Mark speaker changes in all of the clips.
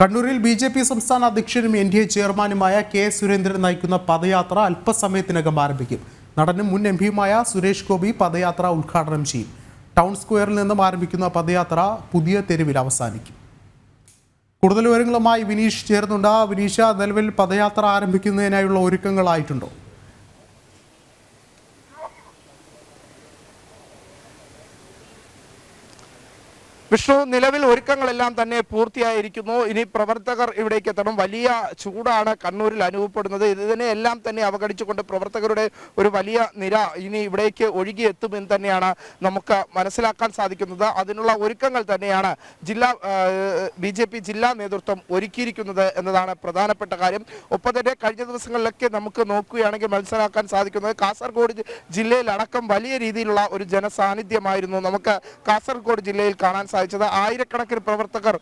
Speaker 1: കണ്ണൂരിൽ B J P സംസ്ഥാന അധ്യക്ഷനും എൻ ഡി എ ചെയർമാനുമായ കെ സുരേന്ദ്രൻ നയിക്കുന്ന പദയാത്ര അല്പസമയത്തിനകം ആരംഭിക്കും നടനും മുൻ എം പിയുമായ സുരേഷ് ഗോപി പദയാത്ര ഉദ്ഘാടനം ചെയ്യും ടൗൺ സ്ക്വയറിൽ നിന്നും ആരംഭിക്കുന്ന പദയാത്ര പുതിയ തെരുവിൽ അവസാനിക്കും കൂടുതൽ വിവരങ്ങളുമായി വിനീഷ് ചേർന്നുണ്ട് വിനീഷ നിലവിൽ പദയാത്ര ആരംഭിക്കുന്നതിനായുള്ള ഒരുക്കങ്ങളായിട്ടുണ്ടോ
Speaker 2: വിഷ്ണു നിലവിൽ ഒരുക്കങ്ങളെല്ലാം തന്നെ പൂർത്തിയായിരിക്കുന്നു ഇനി പ്രവർത്തകർ ഇവിടേക്ക് എത്തണം വലിയ ചൂടാണ് കണ്ണൂരിൽ അനുഭവപ്പെടുന്നത് ഇതിനെല്ലാം തന്നെ അവഗണിച്ചുകൊണ്ട് പ്രവർത്തകരുടെ ഒരു വലിയ നിര ഇനി ഇവിടേക്ക് ഒഴുകിയെത്തുമെന്ന് തന്നെയാണ് നമുക്ക് മനസ്സിലാക്കാൻ സാധിക്കുന്നത് അതിനുള്ള ഒരുക്കങ്ങൾ തന്നെയാണ് ജില്ലാ ബി ജെ പി ജില്ലാ നേതൃത്വം ഒരുക്കിയിരിക്കുന്നത് എന്നതാണ് പ്രധാനപ്പെട്ട കാര്യം ഒപ്പം തന്നെ കഴിഞ്ഞ ദിവസങ്ങളിലൊക്കെ നമുക്ക് നോക്കുകയാണെങ്കിൽ മനസ്സിലാക്കാൻ സാധിക്കുന്നത് കാസർഗോഡ് ജില്ലയിലടക്കം വലിയ രീതിയിലുള്ള ഒരു ജനസാന്നിധ്യമായിരുന്നു നമുക്ക് കാസർഗോഡ് ജില്ലയിൽ കാണാൻ സാധിക്കും സാധിച്ചത് ആയിരക്കണക്കിന് പ്രവർത്തകർ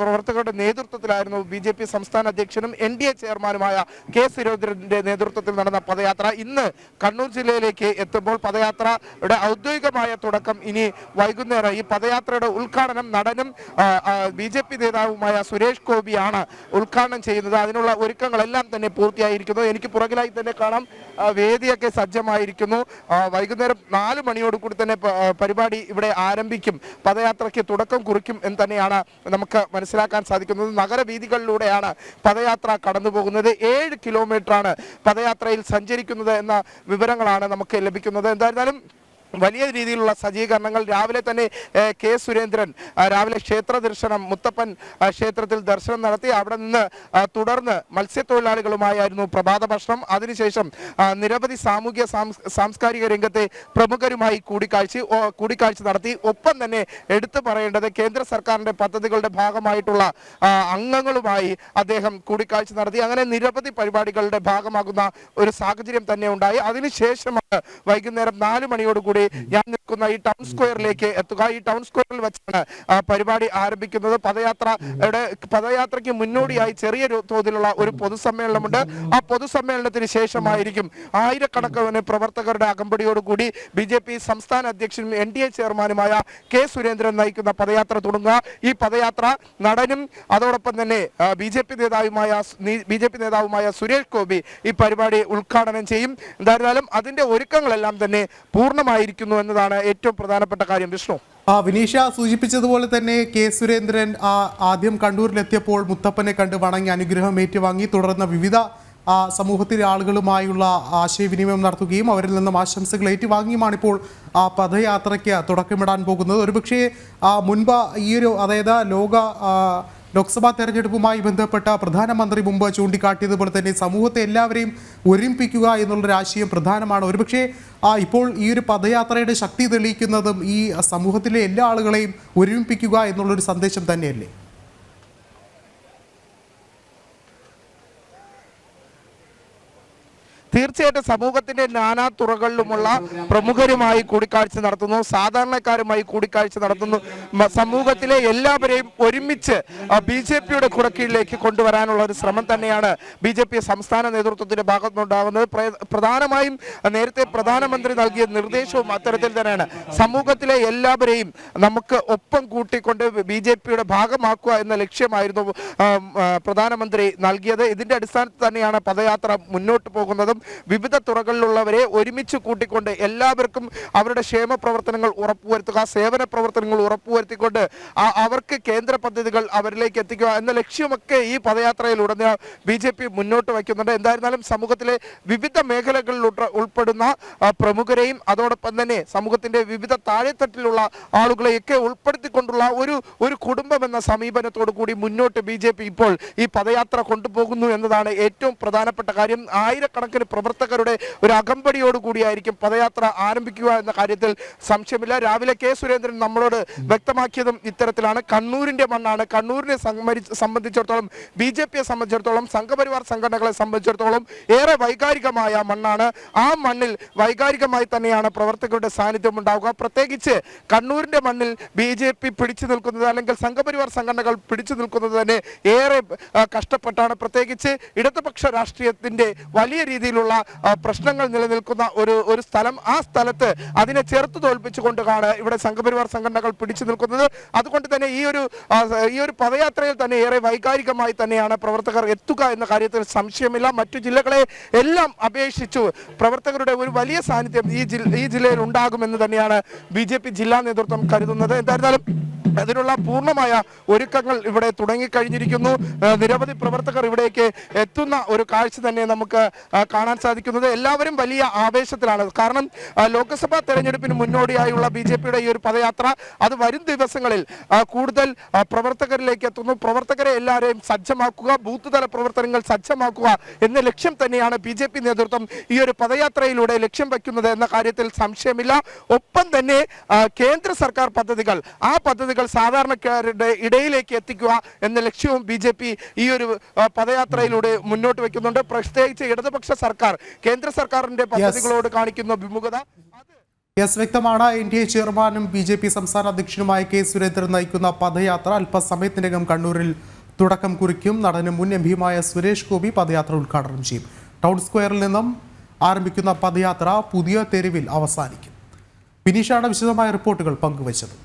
Speaker 2: പ്രവർത്തകരുടെ നേതൃത്വത്തിലായിരുന്നു ബി ജെ പി സംസ്ഥാന അധ്യക്ഷനും എൻ ഡി എ ചെയർമാനുമായ കെ സുരേന്ദ്രന്റെ നേതൃത്വത്തിൽ നടന്ന പദയാത്ര ഇന്ന് കണ്ണൂർ ജില്ലയിലേക്ക് എത്തുമ്പോൾ പദയാത്രയുടെ ഔദ്യോഗികമായ തുടക്കം ഇനി വൈകുന്നേരം ഈ പദയാത്രയുടെ ഉദ്ഘാടനം നടനും ബി ജെ പി നേതാവുമായ സുരേഷ് ഗോപിയാണ് ഉദ്ഘാടനം ചെയ്യുന്നത് അതിനുള്ള ഒരുക്കങ്ങളെല്ലാം തന്നെ പൂർത്തിയായിരിക്കുന്നു എനിക്ക് പുറകിലായി തന്നെ കാണാം വേദിയൊക്കെ സജ്ജമായിരിക്കുന്നു വൈകുന്നേരം നാല് മണിയോടുകൂടി തന്നെ പരിപാടി ഇവിടെ ആരംഭിക്കും പദയാത്ര യാത്രയ്ക്ക് തുടക്കം കുറിക്കും എന്ന് തന്നെയാണ് നമുക്ക് മനസ്സിലാക്കാൻ സാധിക്കുന്നത് നഗരവീഥികളിലൂടെയാണ് പദയാത്ര കടന്നു പോകുന്നത് ഏഴ് കിലോമീറ്ററാണ് പദയാത്രയിൽ സഞ്ചരിക്കുന്നത് എന്ന വിവരങ്ങളാണ് നമുക്ക് ലഭിക്കുന്നത് എന്തായിരുന്നാലും വലിയ രീതിയിലുള്ള സജ്ജീകരണങ്ങൾ രാവിലെ തന്നെ കെ സുരേന്ദ്രൻ രാവിലെ ക്ഷേത്ര ദർശനം മുത്തപ്പൻ ക്ഷേത്രത്തിൽ ദർശനം നടത്തി അവിടെ നിന്ന് തുടർന്ന് മത്സ്യത്തൊഴിലാളികളുമായിരുന്നു പ്രഭാത ഭക്ഷണം അതിനുശേഷം നിരവധി സാമൂഹ്യ സാംസ്കാരിക രംഗത്തെ പ്രമുഖരുമായി കൂടിക്കാഴ്ച കൂടിക്കാഴ്ച നടത്തി ഒപ്പം തന്നെ എടുത്തു പറയേണ്ടത് കേന്ദ്ര സർക്കാരിൻ്റെ പദ്ധതികളുടെ ഭാഗമായിട്ടുള്ള അംഗങ്ങളുമായി അദ്ദേഹം കൂടിക്കാഴ്ച നടത്തി അങ്ങനെ നിരവധി പരിപാടികളുടെ ഭാഗമാകുന്ന ഒരു സാഹചര്യം തന്നെ ഉണ്ടായി അതിനുശേഷമാണ് വൈകുന്നേരം നാലു മണിയോടുകൂടി ዛሬ ያን നിൽക്കുന്ന ഈ ടൗൺ സ്ക്വയറിലേക്ക് എത്തുക ഈ ടൗൺ സ്ക്വയറിൽ വെച്ചാണ് പരിപാടി ആരംഭിക്കുന്നത് പദയാത്രയുടെ പദയാത്രയ്ക്ക് മുന്നോടിയായി ചെറിയ തോതിലുള്ള ഒരു പൊതുസമ്മേളനമുണ്ട് ആ പൊതുസമ്മേളനത്തിന് ശേഷമായിരിക്കും ആയിരക്കണക്കിന് പ്രവർത്തകരുടെ അകമ്പടിയോടുകൂടി ബി ജെ പി സംസ്ഥാന അധ്യക്ഷനും എൻ ഡി എ ചെയർമാനുമായ കെ സുരേന്ദ്രൻ നയിക്കുന്ന പദയാത്ര തുടങ്ങുക ഈ പദയാത്ര നടനും അതോടൊപ്പം തന്നെ ബി ജെ പി നേതാവുമായ ബി ജെ പി നേതാവുമായ സുരേഷ് ഗോപി ഈ പരിപാടി ഉദ്ഘാടനം ചെയ്യും എന്തായിരുന്നാലും അതിന്റെ ഒരുക്കങ്ങളെല്ലാം തന്നെ പൂർണ്ണമായിരിക്കുന്നു എന്നതാണ് ഏറ്റവും പ്രധാനപ്പെട്ട കാര്യം വിഷ്ണു
Speaker 3: ആ വിനീഷ സൂചിപ്പിച്ചതുപോലെ തന്നെ കെ സുരേന്ദ്രൻ ആദ്യം കണ്ണൂരിലെത്തിയപ്പോൾ മുത്തപ്പനെ കണ്ട് വണങ്ങി അനുഗ്രഹം ഏറ്റുവാങ്ങി തുടർന്ന് വിവിധ സമൂഹത്തിലെ ആളുകളുമായുള്ള ആശയവിനിമയം നടത്തുകയും അവരിൽ നിന്നും ആശംസകൾ ഏറ്റുവാങ്ങിയുമാണ് ഇപ്പോൾ ആ പദയാത്രയ്ക്ക് തുടക്കമിടാൻ പോകുന്നത് ഒരുപക്ഷേ മുൻപ് ഈയൊരു അതായത് ലോക ലോക്സഭാ തെരഞ്ഞെടുപ്പുമായി ബന്ധപ്പെട്ട പ്രധാനമന്ത്രി മുമ്പ് ചൂണ്ടിക്കാട്ടിയതുപോലെ തന്നെ സമൂഹത്തെ എല്ലാവരെയും ഒരുമിപ്പിക്കുക എന്നുള്ളൊരു ആശയം പ്രധാനമാണ് ഒരുപക്ഷെ ഇപ്പോൾ ഈ ഒരു പദയാത്രയുടെ ശക്തി തെളിയിക്കുന്നതും ഈ സമൂഹത്തിലെ എല്ലാ ആളുകളെയും ഒരുമിപ്പിക്കുക എന്നുള്ളൊരു സന്ദേശം തന്നെയല്ലേ
Speaker 2: തീർച്ചയായിട്ടും സമൂഹത്തിന്റെ നാനാ തുറകളിലുമുള്ള പ്രമുഖരുമായി കൂടിക്കാഴ്ച നടത്തുന്നു സാധാരണക്കാരുമായി കൂടിക്കാഴ്ച നടത്തുന്നു സമൂഹത്തിലെ എല്ലാവരെയും ഒരുമിച്ച് ബി ജെ പിയുടെ കുടക്കീഴിലേക്ക് കൊണ്ടുവരാനുള്ള ഒരു ശ്രമം തന്നെയാണ് ബി ജെ പി സംസ്ഥാന നേതൃത്വത്തിന്റെ ഭാഗത്തുനിന്നുണ്ടാകുന്നത് പ്രധാനമായും നേരത്തെ പ്രധാനമന്ത്രി നൽകിയ നിർദ്ദേശവും അത്തരത്തിൽ തന്നെയാണ് സമൂഹത്തിലെ എല്ലാവരെയും നമുക്ക് ഒപ്പം കൂട്ടിക്കൊണ്ട് ബി ജെ പിയുടെ ഭാഗമാക്കുക എന്ന ലക്ഷ്യമായിരുന്നു പ്രധാനമന്ത്രി നൽകിയത് ഇതിന്റെ അടിസ്ഥാനത്തിൽ തന്നെയാണ് പദയാത്ര മുന്നോട്ട് പോകുന്നതും വിവിധ തുറകളിലുള്ളവരെ ഒരുമിച്ച് കൂട്ടിക്കൊണ്ട് എല്ലാവർക്കും അവരുടെ ക്ഷേമ പ്രവർത്തനങ്ങൾ ഉറപ്പുവരുത്തുക സേവന പ്രവർത്തനങ്ങൾ ഉറപ്പുവരുത്തിക്കൊണ്ട് അവർക്ക് കേന്ദ്ര പദ്ധതികൾ അവരിലേക്ക് എത്തിക്കുക എന്ന ലക്ഷ്യമൊക്കെ ഈ ഉടനെ ബി ജെ പി മുന്നോട്ട് വയ്ക്കുന്നുണ്ട് എന്തായിരുന്നാലും സമൂഹത്തിലെ വിവിധ മേഖലകളിൽ ഉൾപ്പെടുന്ന പ്രമുഖരെയും അതോടൊപ്പം തന്നെ സമൂഹത്തിന്റെ വിവിധ താഴെത്തട്ടിലുള്ള ആളുകളെയൊക്കെ ഉൾപ്പെടുത്തിക്കൊണ്ടുള്ള ഒരു ഒരു കുടുംബം എന്ന സമീപനത്തോടു കൂടി മുന്നോട്ട് ബി ഇപ്പോൾ ഈ പദയാത്ര കൊണ്ടുപോകുന്നു എന്നതാണ് ഏറ്റവും പ്രധാനപ്പെട്ട കാര്യം ആയിരക്കണക്കിന് പ്രവർത്തന പ്രവർത്തകരുടെ ഒരു അകമ്പടിയോടുകൂടിയായിരിക്കും പദയാത്ര ആരംഭിക്കുക എന്ന കാര്യത്തിൽ സംശയമില്ല രാവിലെ കെ സുരേന്ദ്രൻ നമ്മളോട് വ്യക്തമാക്കിയതും ഇത്തരത്തിലാണ് കണ്ണൂരിന്റെ മണ്ണാണ് കണ്ണൂരിനെ സംബന്ധിച്ചിടത്തോളം ബി ജെ പിയെ സംബന്ധിച്ചിടത്തോളം സംഘപരിവാർ സംഘടനകളെ സംബന്ധിച്ചിടത്തോളം ഏറെ വൈകാരികമായ മണ്ണാണ് ആ മണ്ണിൽ വൈകാരികമായി തന്നെയാണ് പ്രവർത്തകരുടെ സാന്നിധ്യം ഉണ്ടാവുക പ്രത്യേകിച്ച് കണ്ണൂരിന്റെ മണ്ണിൽ ബി ജെ പി പിടിച്ചു നിൽക്കുന്നത് അല്ലെങ്കിൽ സംഘപരിവാർ സംഘടനകൾ പിടിച്ചു നിൽക്കുന്നത് തന്നെ ഏറെ കഷ്ടപ്പെട്ടാണ് പ്രത്യേകിച്ച് ഇടതുപക്ഷ രാഷ്ട്രീയത്തിന്റെ വലിയ രീതിയിലുള്ള പ്രശ്നങ്ങൾ നിലനിൽക്കുന്ന ഒരു ഒരു സ്ഥലം ആ സ്ഥലത്ത് അതിനെ ചെറുത്ത് തോൽപ്പിച്ചുകൊണ്ടാണ് ഇവിടെ സംഘപരിവാർ സംഘടനകൾ പിടിച്ചു നിൽക്കുന്നത് അതുകൊണ്ട് തന്നെ ഈ ഒരു ഈ ഒരു പദയാത്രയിൽ തന്നെ ഏറെ വൈകാരികമായി തന്നെയാണ് പ്രവർത്തകർ എത്തുക എന്ന കാര്യത്തിൽ സംശയമില്ല മറ്റു ജില്ലകളെ എല്ലാം അപേക്ഷിച്ചു പ്രവർത്തകരുടെ ഒരു വലിയ സാന്നിധ്യം ഈ ജില്ല ഈ ജില്ലയിൽ ഉണ്ടാകുമെന്ന് തന്നെയാണ് ബി ജില്ലാ നേതൃത്വം കരുതുന്നത് എന്തായിരുന്നാലും അതിനുള്ള പൂർണ്ണമായ ഒരുക്കങ്ങൾ ഇവിടെ തുടങ്ങിക്കഴിഞ്ഞിരിക്കുന്നു നിരവധി പ്രവർത്തകർ ഇവിടേക്ക് എത്തുന്ന ഒരു കാഴ്ച തന്നെ നമുക്ക് കാണാൻ സാധിക്കുന്നത് എല്ലാവരും വലിയ ആവേശത്തിലാണ് കാരണം ലോക്സഭാ തെരഞ്ഞെടുപ്പിന് മുന്നോടിയായുള്ള ബി ജെ പിയുടെ ഈ ഒരു പദയാത്ര അത് വരും ദിവസങ്ങളിൽ കൂടുതൽ പ്രവർത്തകരിലേക്ക് എത്തുന്നു പ്രവർത്തകരെ എല്ലാവരെയും സജ്ജമാക്കുക ബൂത്ത് തല പ്രവർത്തനങ്ങൾ സജ്ജമാക്കുക എന്ന ലക്ഷ്യം തന്നെയാണ് ബി ജെ പി നേതൃത്വം ഈ ഒരു പദയാത്രയിലൂടെ ലക്ഷ്യം വയ്ക്കുന്നത് എന്ന കാര്യത്തിൽ സംശയമില്ല ഒപ്പം തന്നെ കേന്ദ്ര സർക്കാർ പദ്ധതികൾ ആ പദ്ധതികൾ സാധാരണക്കാരുടെ ഇടയിലേക്ക് എത്തിക്കുക എന്ന ലക്ഷ്യവും ബി ജെ പി ഈ ഒരു പദയാത്രയിലൂടെ മുന്നോട്ട് വെക്കുന്നുണ്ട് പ്രത്യേകിച്ച് ഇടതുപക്ഷ സർക്കാർ കേന്ദ്ര സർക്കാരിന്റെ പദ്ധതികളോട് കാണിക്കുന്ന വിമുഖത
Speaker 3: യെസ് വ്യക്തമാണ് എൻ ഡി എ ചെയർമാനും ബി ജെ പി സംസ്ഥാന അധ്യക്ഷനുമായ കെ സുരേന്ദ്രൻ നയിക്കുന്ന പദയാത്ര അല്പസമയത്തിനകം കണ്ണൂരിൽ തുടക്കം കുറിക്കും നടനും മുൻ എം പിയുമായ സുരേഷ് ഗോപി പദയാത്ര ഉദ്ഘാടനം ചെയ്യും ടൗൺ സ്ക്വയറിൽ നിന്നും ആരംഭിക്കുന്ന പദയാത്ര പുതിയ തെരുവിൽ അവസാനിക്കും ബിനീഷാണ് വിശദമായ റിപ്പോർട്ടുകൾ പങ്കുവച്ചത്